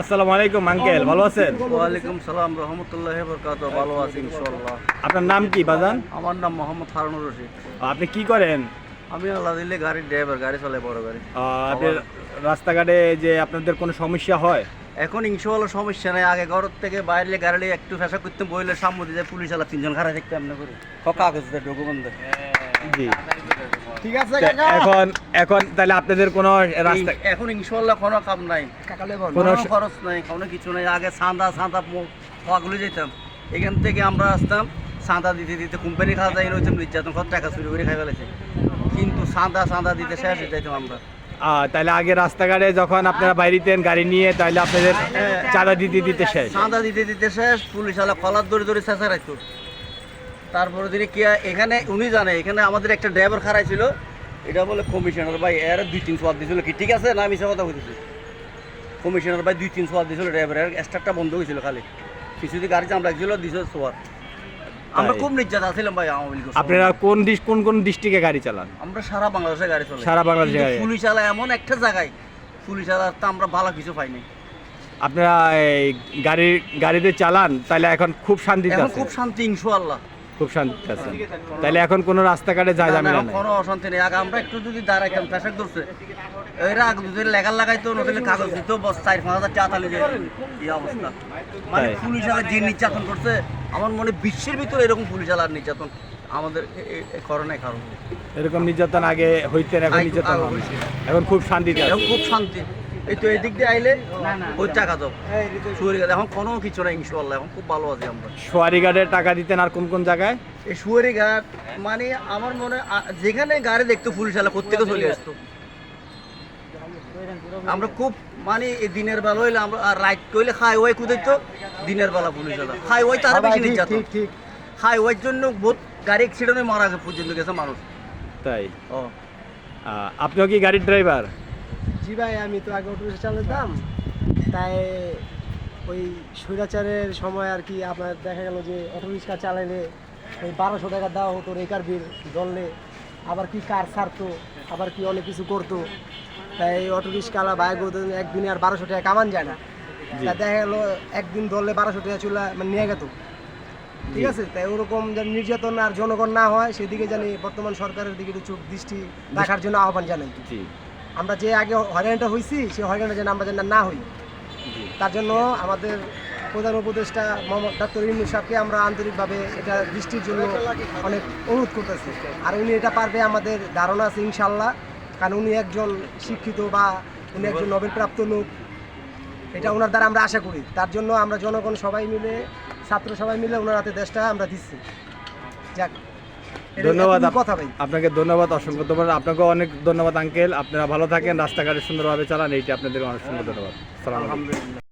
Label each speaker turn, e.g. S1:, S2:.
S1: আসসালামু আলাইকুম আঙ্কেল ভালো আছেন?
S2: ওয়ালাইকুম সালাম রহমতুল্লাহ বরকাত ভালো আছি ইনশাল্লাহ
S1: আপনার নাম কি বাজান?
S2: আমার নাম মোহাম্মদ হারুনুর রশিদ।
S1: আপনি কি করেন?
S2: আমি আল্লাহ দিল্লি গাড়ির ড্রাইভার গাড়ি চলে বড় গাড়ি।
S1: আহ, আপনি রাস্তাঘাটে যে আপনাদের কোনো সমস্যা হয়?
S2: এখন ইনশাল্লাহ সমস্যা নাই। আগে ঘর থেকে বাইরে গাড়ি একটু ফেসা করতে বইলে সামনে দিয়ে পুলিশ আলা তিনজন খারাপ দেখতে আমরা করি। কাগজ ডকুমেন্ট
S1: জি।
S3: ঠিক আছে
S1: এখন এখন তাহলে আপনাদের কোনো রাস্তা
S2: এখন ইনশাল্লাহ কোনো কাম নাই।
S1: কোনো
S2: কোনো খরচ নাই কোনো কিছু নাই। আগে সাঁদা সাঁদা পাগলে যেতাম। এখান থেকে আমরা আসতাম সাঁদা দিতে দিতে কোম্পানি খাওয়া যায় রয়েছে নির্যাতন কত টাকা চুরি করে খাই ফেলেছে। কিন্তু সাঁদা সাঁদা দিতে শেষ হয়ে যাইতাম আমরা।
S1: আহ, তাহলে আগে রাস্তাঘাটে যখন আপনারা বাইরিতেন গাড়ি নিয়ে তাহলে আপনাদের চাঁদা দিতে দিতে শেষ।
S2: চাঁদা দিতে দিতে শেষ পুলিশ আলা কলার ধরে ধরে রাখতো তারপরে দিনে কি এখানে উনি জানে এখানে আমাদের একটা ড্রাইভার খারাই ছিল। এটা বলে কমিশনার ভাই এর দুই তিন সোয়াদ দিয়েছিল কি? ঠিক আছে? না আমি সে কথা বলতেছি কমিশনার ভাই দুই তিন সোয়াদ দিয়েছিল ড্রাইভার এর স্টার্টটা বন্ধ হয়েছিল খালি। কিছু গাড়ি চাম লাগছিল দিয়েছিল সোয়াদ আমরা খুব নির্যাত আছিলাম ভাই আওয়ামী সময়।
S1: আপনারা কোন ডিস কোন কোন ডিস্ট্রিক্টে গাড়ি চালান?
S2: আমরা সারা বাংলাদেশে গাড়ি চলে
S1: সারা বাংলাদেশে গাড়ি।
S2: পুলিশ আলা এমন একটা জায়গায় পুলিশ আলা তো আমরা ভালো কিছু পাইনি
S1: আপনারা এই গাড়ি গাড়িতে চালান তাহলে এখন খুব শান্তিতে
S2: এখন খুব শান্তি ইনশাআল্লাহ।
S1: খুব শান্তিতে আছে তাহলে এখন কোনো রাস্তাঘাটে যায়
S2: না, না, কোনো অশান্তি নেই। আগে আমরা একটু যদি দাঁড়াইতাম ফ্যাশাক ধরছে। এরা আগে যদি লেগাল লাগাইতো নতুন কাগজ দিত বস চার পাঁচ হাজার টাকা তাহলে যে এই অবস্থা। মানে পুলিশ আলা যে নির্যাতন করছে আমার মনে বিশ্বের ভিতরে এরকম পুলিশ আলার নির্যাতন আমাদের করোনায় কারণ
S1: এরকম নির্যাতন আগে হইতেন এখন নির্যাতন। এখন খুব শান্তিতে
S2: এখন খুব শান্তি। এই তো এদিক দিয়ে আইলে ওই টাকা দাও। গেছে এখন কোনো কিছু নাই ইনশাল্লাহ এখন খুব ভালো আছি আমরা।
S1: সোয়ারি গার্ডের টাকা দিতেন আর কোন কোন জায়গায়?
S2: এই সুয়ারি ঘাট মানে আমার মনে যেখানে গাড়ি দেখতো পুলিশ আলা কোথেকে চলে আসতো। আমরা খুব মানে এই দিনের বেলা হইলে আমরা আর রাইট করলে খাই ওয়াই কুদাইতো দিনের বেলা পুলিশ আলা খাই ওয়াই তার বেশি নির্যাতন
S3: ঠিক ঠিক
S2: খাই ওয়াইর জন্য বহুত গাড়ি অ্যাক্সিডেন্টে মারা পর্যন্ত গেছে মানুষ।
S1: তাই?
S2: ও।
S1: আপনিও কি গাড়ির ড্রাইভার
S3: জি ভাই আমি তো আগে অটো চালাতাম তাই ওই স্বৈরাচারের সময় আর কি আপনার দেখা গেল যে অটো রিক্সা চালাইলে ওই বারোশো টাকা দেওয়া হতো রেকার বিল ধরলে আবার কি কার ছাড়তো আবার কি অনেক কিছু করতো। তাই অটো রিক্সাওয়ালা বাইক একদিনে আর বারোশো টাকা কামান যায় না। তা দেখা গেলো একদিন ধরলে বারোশো টাকা চলে মানে নিয়ে গেত। ঠিক আছে? তাই ওরকম যেন নির্যাতন আর জনগণ না হয় সেদিকে জানি বর্তমান সরকারের দিকে একটু চোখ দৃষ্টি রাখার জন্য আহ্বান জানাই। আমরা যে আগে হয়রানিটা হয়েছি সেই হয়রানিটা যেন আমরা যেন না হই। তার জন্য আমাদের প্রধান উপদেষ্টা মোহাম্মদ ডাক্তার ইমরুল সাহেবকে আমরা আন্তরিকভাবে এটা দৃষ্টির জন্য অনেক অনুরোধ করতেছি। আর উনি এটা পারবে আমাদের ধারণা আছে ইনশাল্লাহ কারণ উনি একজন শিক্ষিত বা উনি একজন নোবেল প্রাপ্ত লোক। এটা ওনার দ্বারা আমরা আশা করি। তার জন্য আমরা জনগণ সবাই মিলে ছাত্র সবাই মিলে ওনার হাতে দেশটা আমরা দিচ্ছি। যাক।
S1: ধন্যবাদ আপনাকে ধন্যবাদ অসংখ্য ধন্যবাদ। আপনাকে অনেক ধন্যবাদ আঙ্কেল। আপনারা ভালো থাকেন রাস্তাঘাটে সুন্দরভাবে চালান এইটি আপনাদের অনেক সুন্দর ধন্যবাদ।
S2: আলহামদুলিল্লাহ।